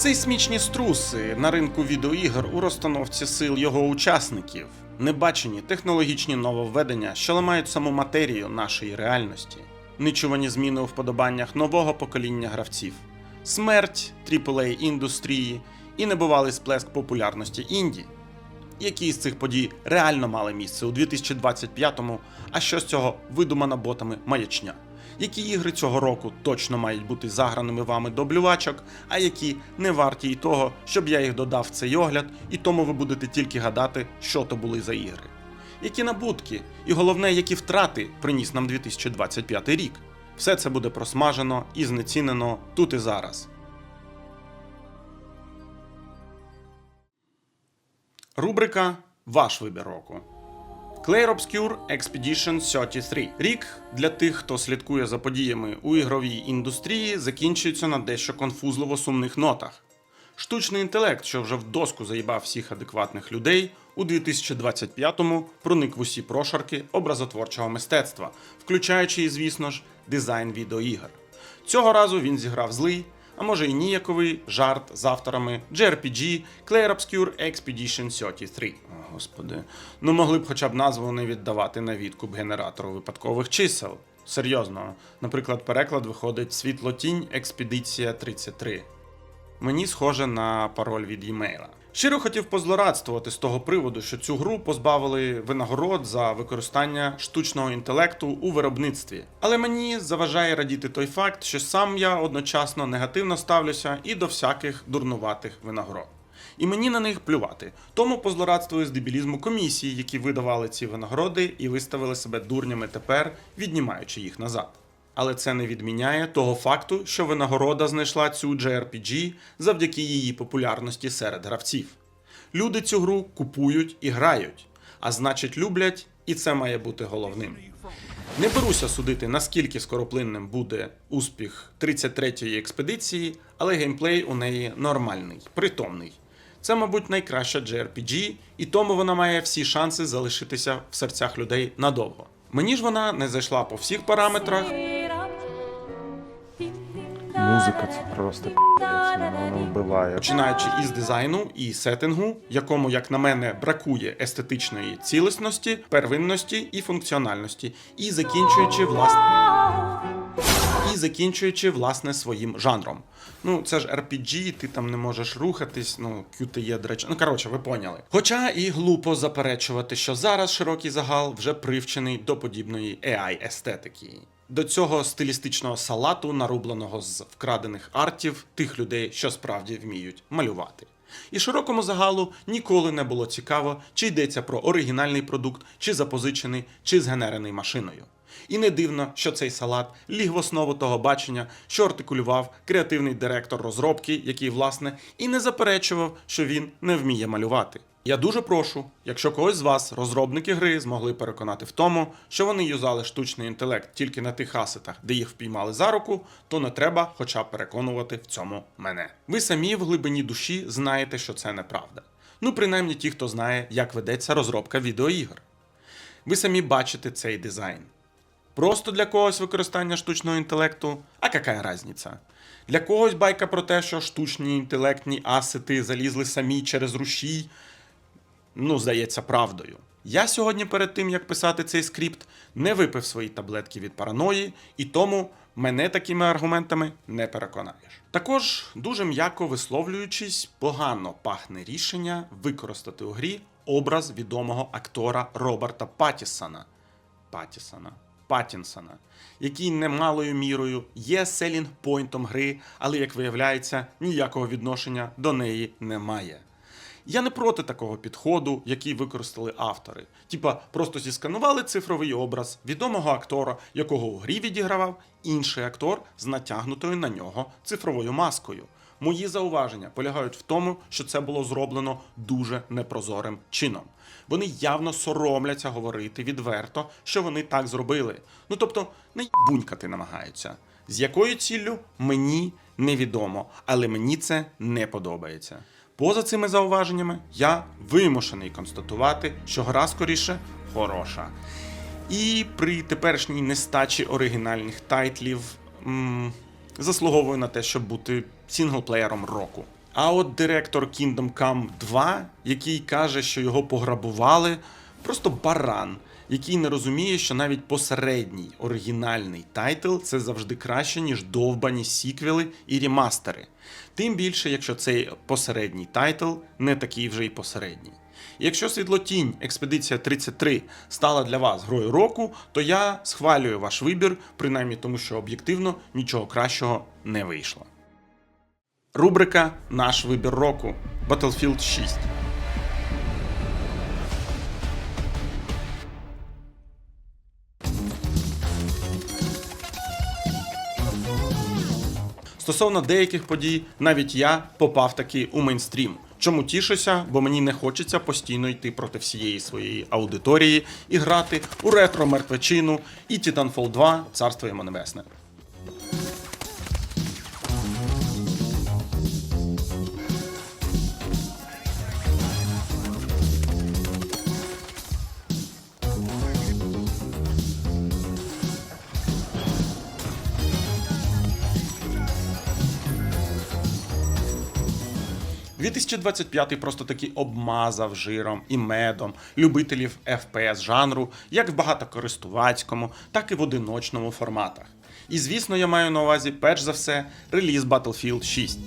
Сейсмічні струси на ринку відеоігр у розстановці сил його учасників, небачені технологічні нововведення, що ламають саму матерію нашої реальності, нечувані зміни у вподобаннях нового покоління гравців, смерть aaa індустрії і небувалий сплеск популярності інді. Які з цих подій реально мали місце у 2025-му, а що з цього видумана ботами маячня? Які ігри цього року точно мають бути заграними вами до блювачок, а які не варті й того, щоб я їх додав в цей огляд, і тому ви будете тільки гадати, що то були за ігри. Які набутки, і головне, які втрати приніс нам 2025 рік. Все це буде просмажено і знецінено тут і зараз. Рубрика Ваш вибір року. Clair Obscure Expedition 33. Рік для тих, хто слідкує за подіями у ігровій індустрії, закінчується на дещо конфузливо сумних нотах. Штучний інтелект, що вже в доску заїбав всіх адекватних людей, у 2025-му проник в усі прошарки образотворчого мистецтва, включаючи, і, звісно ж, дизайн відеоігр. Цього разу він зіграв злий, а може і ніяковий жарт з авторами JRPG Clair Obscure Expedition 33. Господи. Ну могли б хоча б назву не віддавати на відкуп генератору випадкових чисел. Серйозно, наприклад, переклад виходить Світлотінь Експедиція 33. Мені схоже на пароль від e-mail. Щиро хотів позлорадствувати з того приводу, що цю гру позбавили винагород за використання штучного інтелекту у виробництві. Але мені заважає радіти той факт, що сам я одночасно негативно ставлюся і до всяких дурнуватих винагород. І мені на них плювати. Тому позлорадствую з дебілізму комісії, які видавали ці винагороди і виставили себе дурнями тепер, віднімаючи їх назад. Але це не відміняє того факту, що винагорода знайшла цю JRPG завдяки її популярності серед гравців. Люди цю гру купують і грають, а значить люблять, і це має бути головним. Не беруся судити, наскільки скороплинним буде успіх 33-ї експедиції, але геймплей у неї нормальний, притомний. Це, мабуть, найкраща JRPG, і тому вона має всі шанси залишитися в серцях людей надовго. Мені ж вона не зайшла по всіх параметрах, Музика це просто вона вбиває. починаючи із дизайну і сеттингу, якому, як на мене, бракує естетичної цілісності, первинності і функціональності, і закінчуючи власне. Закінчуючи власне своїм жанром. Ну, це ж RPG, ти там не можеш рухатись, ну, QTE, до речі. Ну, коротше, ви поняли. Хоча і глупо заперечувати, що зараз широкий загал вже привчений до подібної AI-естетики. До цього стилістичного салату, нарубленого з вкрадених артів тих людей, що справді вміють малювати. І широкому загалу ніколи не було цікаво, чи йдеться про оригінальний продукт, чи запозичений, чи згенерений машиною. І не дивно, що цей салат ліг в основу того бачення, що артикулював креативний директор розробки, який, власне, і не заперечував, що він не вміє малювати. Я дуже прошу, якщо когось з вас розробники гри змогли переконати в тому, що вони юзали штучний інтелект тільки на тих асетах, де їх впіймали за руку, то не треба хоча б переконувати в цьому мене. Ви самі в глибині душі знаєте, що це неправда. Ну, принаймні ті, хто знає, як ведеться розробка відеоігр. Ви самі бачите цей дизайн. Просто для когось використання штучного інтелекту, а яка разниця? Для когось байка про те, що штучні інтелектні асети залізли самі через рушій, ну, здається, правдою. Я сьогодні перед тим, як писати цей скрипт, не випив свої таблетки від параної, і тому мене такими аргументами не переконаєш. Також, дуже м'яко висловлюючись, погано пахне рішення використати у грі образ відомого актора Роберта Паттісона. Паттісона. Паттінсона, який немалою мірою є селінг-пойнтом гри, але, як виявляється, ніякого відношення до неї немає. Я не проти такого підходу, який використали автори. Типа, просто зісканували цифровий образ відомого актора, якого у грі відігравав інший актор з натягнутою на нього цифровою маскою. Мої зауваження полягають в тому, що це було зроблено дуже непрозорим чином. Вони явно соромляться говорити відверто, що вони так зробили. Ну тобто, не бунькати намагаються. З якою ціллю мені невідомо, але мені це не подобається. Поза цими зауваженнями я вимушений констатувати, що гра скоріше хороша. І при теперішній нестачі оригінальних тайтлів м- заслуговує на те, щоб бути сінглплеєром року. А от директор Kingdom Come 2, який каже, що його пограбували, просто баран, який не розуміє, що навіть посередній оригінальний тайтл це завжди краще, ніж довбані сіквели і рімастери. Тим більше, якщо цей посередній тайтл не такий вже й посередній. Якщо світлотінь Експедиція 33 стала для вас грою року, то я схвалюю ваш вибір, принаймні тому, що об'єктивно нічого кращого не вийшло. Рубрика Наш вибір року Battlefield 6. Стосовно деяких подій, навіть я попав таки у мейнстрім. Чому тішуся, бо мені не хочеться постійно йти проти всієї своєї аудиторії і грати у ретро мертвечину і Titanfall 2 Царство йому небесне. – 2025 просто таки обмазав жиром і медом любителів FPS жанру, як в багатокористувацькому, так і в одиночному форматах. І звісно, я маю на увазі перш за все реліз Battlefield 6.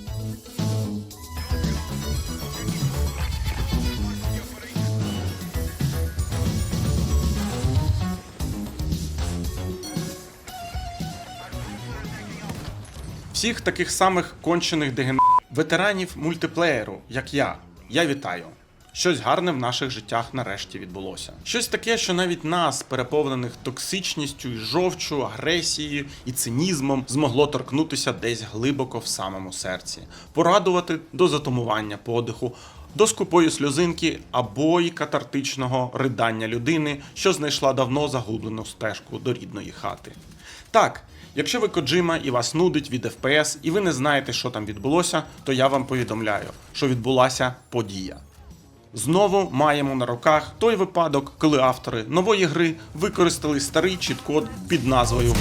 Всіх таких самих кончених деген... ветеранів мультиплеєру, як я. Я вітаю. Щось гарне в наших життях нарешті відбулося. Щось таке, що навіть нас, переповнених токсичністю і жовчу, агресією і цинізмом, змогло торкнутися десь глибоко в самому серці, порадувати до затумування подиху, до скупої сльозинки або й катартичного ридання людини, що знайшла давно загублену стежку до рідної хати. Так, якщо ви Коджима і вас нудить від FPS, і ви не знаєте, що там відбулося, то я вам повідомляю, що відбулася подія. Знову маємо на руках той випадок, коли автори нової гри використали старий чіт-код під назвою.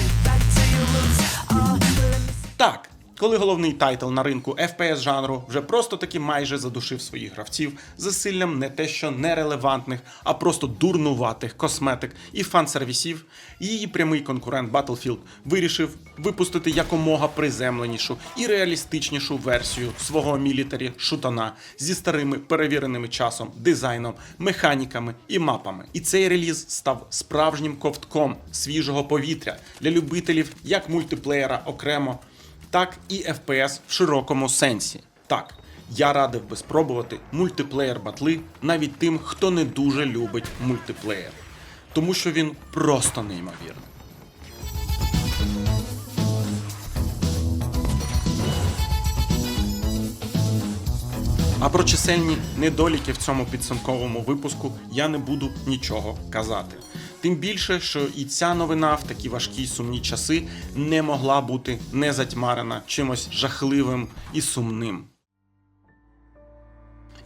Так, коли головний тайтл на ринку FPS жанру вже просто таки майже задушив своїх гравців засиллям не те, що нерелевантних, а просто дурнуватих косметик і фан-сервісів, її прямий конкурент Battlefield вирішив випустити якомога приземленішу і реалістичнішу версію свого мілітарі шутана зі старими перевіреними часом, дизайном, механіками і мапами. І цей реліз став справжнім ковтком свіжого повітря для любителів як мультиплеєра окремо так і FPS в широкому сенсі. Так, я радив би спробувати мультиплеєр батли навіть тим, хто не дуже любить мультиплеєр, тому що він просто неймовірний. А про чисельні недоліки в цьому підсумковому випуску я не буду нічого казати. Тим більше, що і ця новина в такі важкі сумні часи не могла бути не затьмарена чимось жахливим і сумним.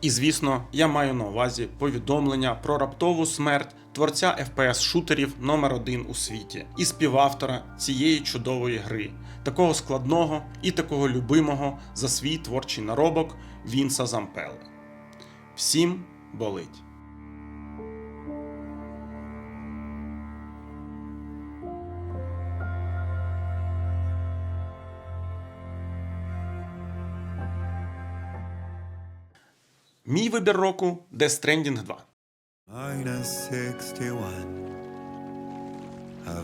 І звісно, я маю на увазі повідомлення про раптову смерть творця FPS шутерів номер один у світі і співавтора цієї чудової гри, такого складного і такого любимого за свій творчий наробок Вінса Зампелли. Всім болить. Мій вибір року Death Stranding 2.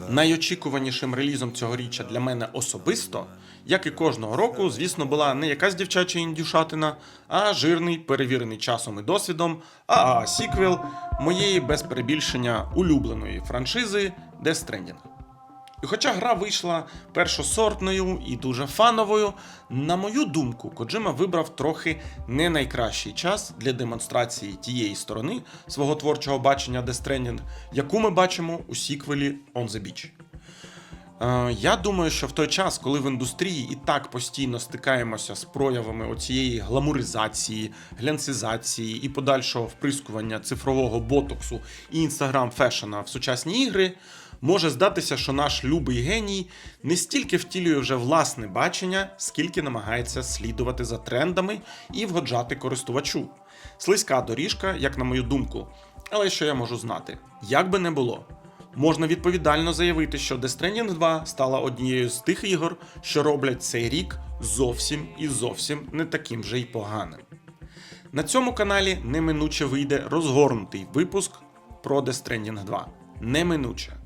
Найочікуванішим релізом цьогоріччя для мене особисто, як і кожного року, звісно, була не якась дівчача індюшатина, а жирний, перевірений часом і досвідом, а сіквел моєї без перебільшення улюбленої франшизи Death Stranding. І хоча гра вийшла першосортною і дуже фановою, на мою думку, Коджима вибрав трохи не найкращий час для демонстрації тієї сторони свого творчого бачення Death Stranding, яку ми бачимо у сіквелі On the Beach. Е, Я думаю, що в той час, коли в індустрії і так постійно стикаємося з проявами оцієї гламуризації, глянцизації і подальшого вприскування цифрового ботоксу і інстаграм фешена в сучасні ігри, Може здатися, що наш любий геній не стільки втілює вже власне бачення, скільки намагається слідувати за трендами і вгоджати користувачу. Слизька доріжка, як на мою думку. Але що я можу знати? Як би не було, можна відповідально заявити, що Death Stranding 2 стала однією з тих ігор, що роблять цей рік зовсім і зовсім не таким вже й поганим. На цьому каналі неминуче вийде розгорнутий випуск про Death Stranding 2. Неминуче.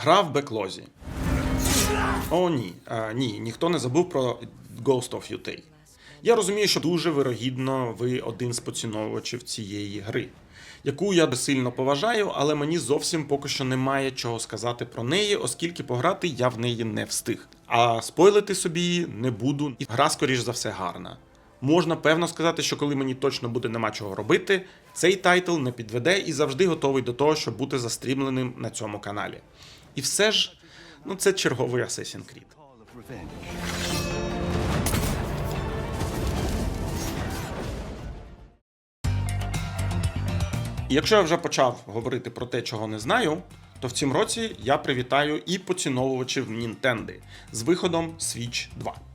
Гра в беклозі. О, ні. А, ні, ніхто не забув про Ghost of Yutei. Я розумію, що дуже вирогідно ви один з поціновувачів цієї гри, яку я сильно поважаю, але мені зовсім поки що немає чого сказати про неї, оскільки пограти я в неї не встиг. А спойлити собі її не буду, і гра, скоріш за все, гарна. Можна певно сказати, що коли мені точно буде нема чого робити, цей тайтл не підведе і завжди готовий до того, щоб бути застрімленим на цьому каналі. І все ж, ну це черговий Assassin's Creed. Якщо я вже почав говорити про те, чого не знаю, то в цім році я привітаю і поціновувачів Нінтенди з виходом Switch 2.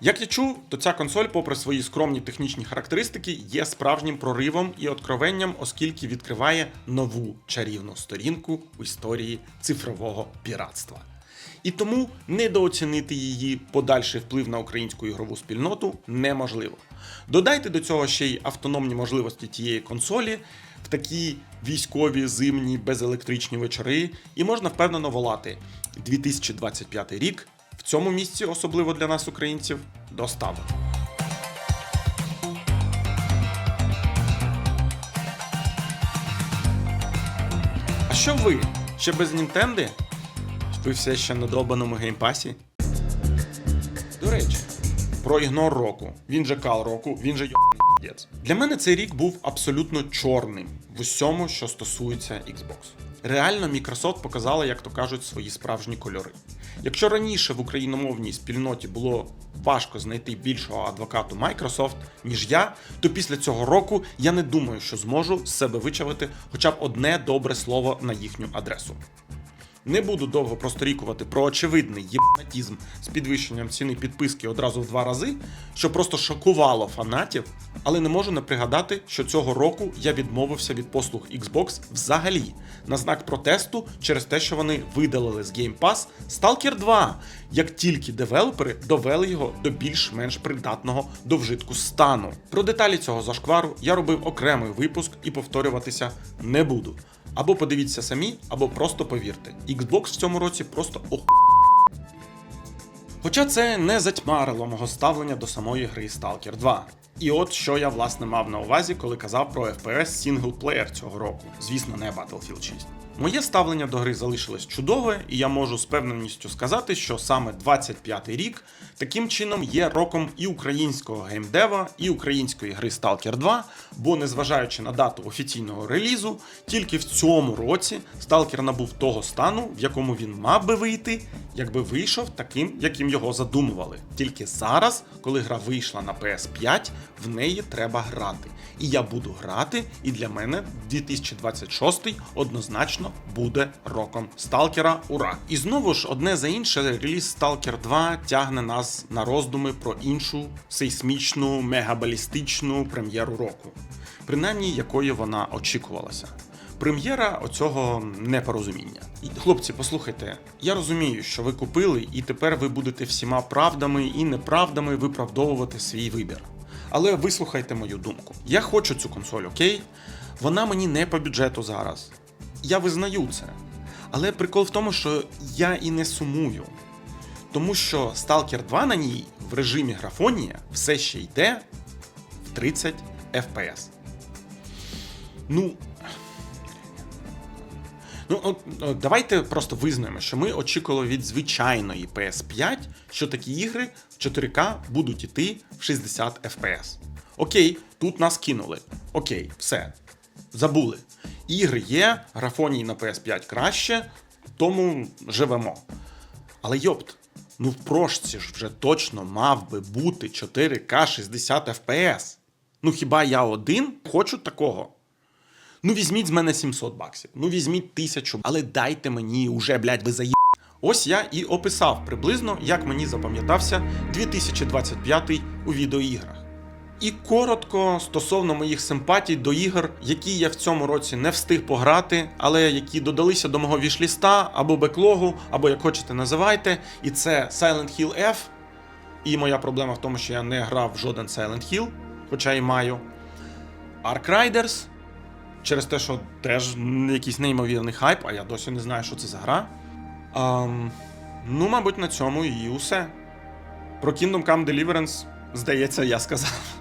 Як я чув, то ця консоль, попри свої скромні технічні характеристики, є справжнім проривом і откровенням, оскільки відкриває нову чарівну сторінку в історії цифрового піратства. І тому недооцінити її подальший вплив на українську ігрову спільноту неможливо. Додайте до цього ще й автономні можливості тієї консолі в такі військові, зимні, безелектричні вечори, і можна впевнено волати 2025 рік в цьому місці, особливо для нас, українців, доставив. А що ви? Ще без Нінтенди? Ви все ще на довбаному геймпасі? До речі, про ігнор року. Він же кал року, він же йобаний Для мене цей рік був абсолютно чорним в усьому, що стосується Xbox. Реально, Microsoft показала, як то кажуть, свої справжні кольори. Якщо раніше в україномовній спільноті було важко знайти більшого адвокату Microsoft, ніж я, то після цього року я не думаю, що зможу з себе вичавити хоча б одне добре слово на їхню адресу. Не буду довго просторікувати про очевидний єбанатізм з підвищенням ціни підписки одразу в два рази, що просто шокувало фанатів, але не можу не пригадати, що цього року я відмовився від послуг Xbox взагалі на знак протесту через те, що вони видалили з Game Pass Stalker 2, як тільки девелопери довели його до більш-менш придатного до вжитку стану. Про деталі цього зашквару я робив окремий випуск і повторюватися не буду. Або подивіться самі, або просто повірте. Xbox в цьому році просто ох. Хоча це не затьмарило мого ставлення до самої гри Stalker 2. І от що я власне мав на увазі, коли казав про FPS сінглплеєр цього року. Звісно, не Battlefield 6. Моє ставлення до гри залишилось чудове, і я можу з певненістю сказати, що саме 25-й рік таким чином є роком і українського геймдева, і української гри Stalker 2, бо незважаючи на дату офіційного релізу, тільки в цьому році Stalker набув того стану, в якому він мав би вийти, якби вийшов таким, яким його задумували. Тільки зараз, коли гра вийшла на PS5, в неї треба грати. І я буду грати, і для мене 2026 однозначно буде роком Сталкера. Ура! І знову ж одне за інше, реліз Stalker 2 тягне нас на роздуми про іншу сейсмічну, мегабалістичну прем'єру року, принаймні якої вона очікувалася. Прем'єра оцього непорозуміння. І, Хлопці, послухайте, я розумію, що ви купили, і тепер ви будете всіма правдами і неправдами виправдовувати свій вибір. Але вислухайте мою думку. Я хочу цю консоль, окей? Вона мені не по бюджету зараз. Я визнаю це. Але прикол в тому, що я і не сумую. Тому що Stalker 2 на ній в режимі графонія все ще йде в 30 FPS. Ну. Ну, от, от, давайте просто визнаємо, що ми очікували від звичайної PS5, що такі ігри в 4К будуть іти в 60 FPS. Окей, тут нас кинули. Окей, все. Забули. Ігри є, графоній на PS5 краще, тому живемо. Але йопт, ну в прошці ж вже точно мав би бути 4К 60 FPS. Ну хіба я один хочу такого? Ну візьміть з мене 700 баксів, ну візьміть тисячу, але дайте мені уже, блядь, ви заї... Ось я і описав приблизно, як мені запам'ятався 2025 у відеоіграх. І коротко стосовно моїх симпатій до ігор, які я в цьому році не встиг пограти, але які додалися до мого вішліста або беклогу, або як хочете називайте. І це Silent Hill F. І моя проблема в тому, що я не грав в жоден Silent Hill, хоча і маю. Ark Riders, через те, що теж якийсь неймовірний хайп, а я досі не знаю, що це за гра. Ам, ну, мабуть, на цьому і усе. Про Kingdom Come Deliverance, здається, я сказав.